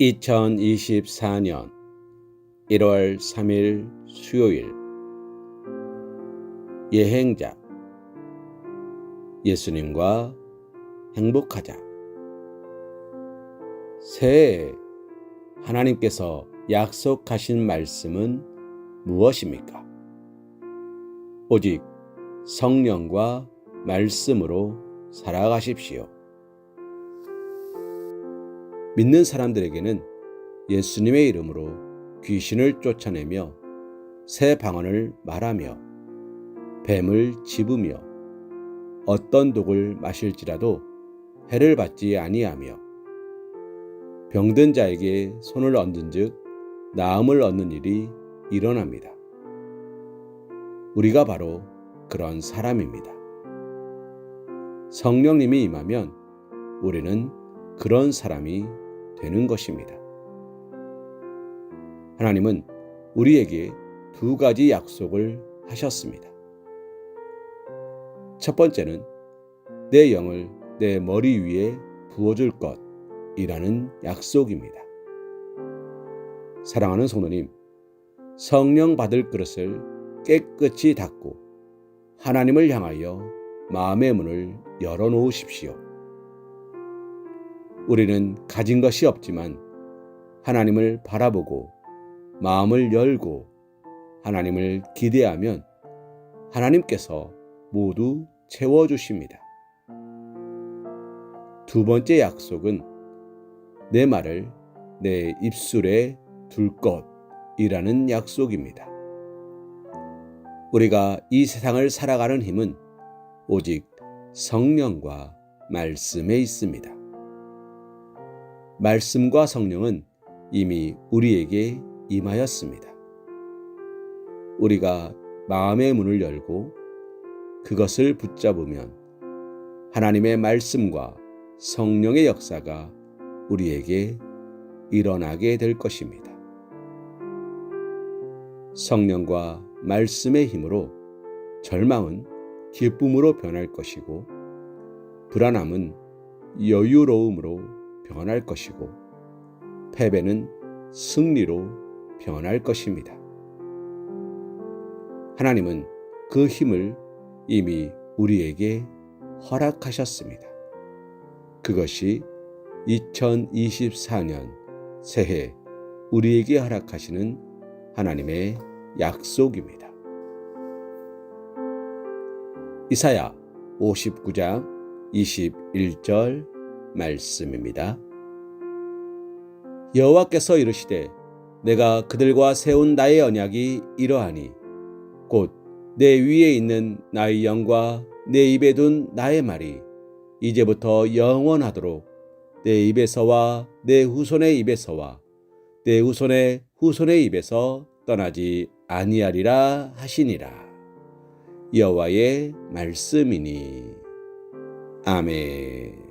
2024년 1월 3일 수요일 예행자 예수님과 행복하자 새해 하나님께서 약속하신 말씀은 무엇입니까? 오직 성령과 말씀으로 살아가십시오. 믿는 사람들에게는 예수님의 이름으로 귀신을 쫓아내며 새 방언을 말하며 뱀을 집으며 어떤 독을 마실지라도 해를 받지 아니하며 병든 자에게 손을 얹은즉 나음을 얻는 일이 일어납니다. 우리가 바로 그런 사람입니다. 성령님이 임하면 우리는 그런 사람이 되는 것입니다. 하나님은 우리에게 두 가지 약속을 하셨습니다. 첫 번째는 내 영을 내 머리 위에 부어줄 것이라는 약속입니다. 사랑하는 성도님, 성령 받을 그릇을 깨끗이 닫고 하나님을 향하여 마음의 문을 열어놓으십시오. 우리는 가진 것이 없지만 하나님을 바라보고 마음을 열고 하나님을 기대하면 하나님께서 모두 채워주십니다. 두 번째 약속은 내 말을 내 입술에 둘 것이라는 약속입니다. 우리가 이 세상을 살아가는 힘은 오직 성령과 말씀에 있습니다. 말씀과 성령은 이미 우리에게 임하였습니다. 우리가 마음의 문을 열고 그것을 붙잡으면 하나님의 말씀과 성령의 역사가 우리에게 일어나게 될 것입니다. 성령과 말씀의 힘으로 절망은 기쁨으로 변할 것이고 불안함은 여유로움으로 변할 것이고 패배는 승리로 변할 것입니다. 하나님은 그 힘을 이미 우리에게 허락하셨습니다. 그것이 2024년 새해 우리에게 허락하시는 하나님의 약속입니다. 이사야 59장 21절 말씀입니다. 여호와께서 이르시되 내가 그들과 세운 나의 언약이 이러하니 곧 내 위에 있는 나의 영과 내 입에 둔 나의 말이 이제부터 영원하도록 내 입에서와 내 후손의 입에서와 내 후손의 후손의 입에서 떠나지 아니하리라 하시니라 여호와의 말씀이니 아멘.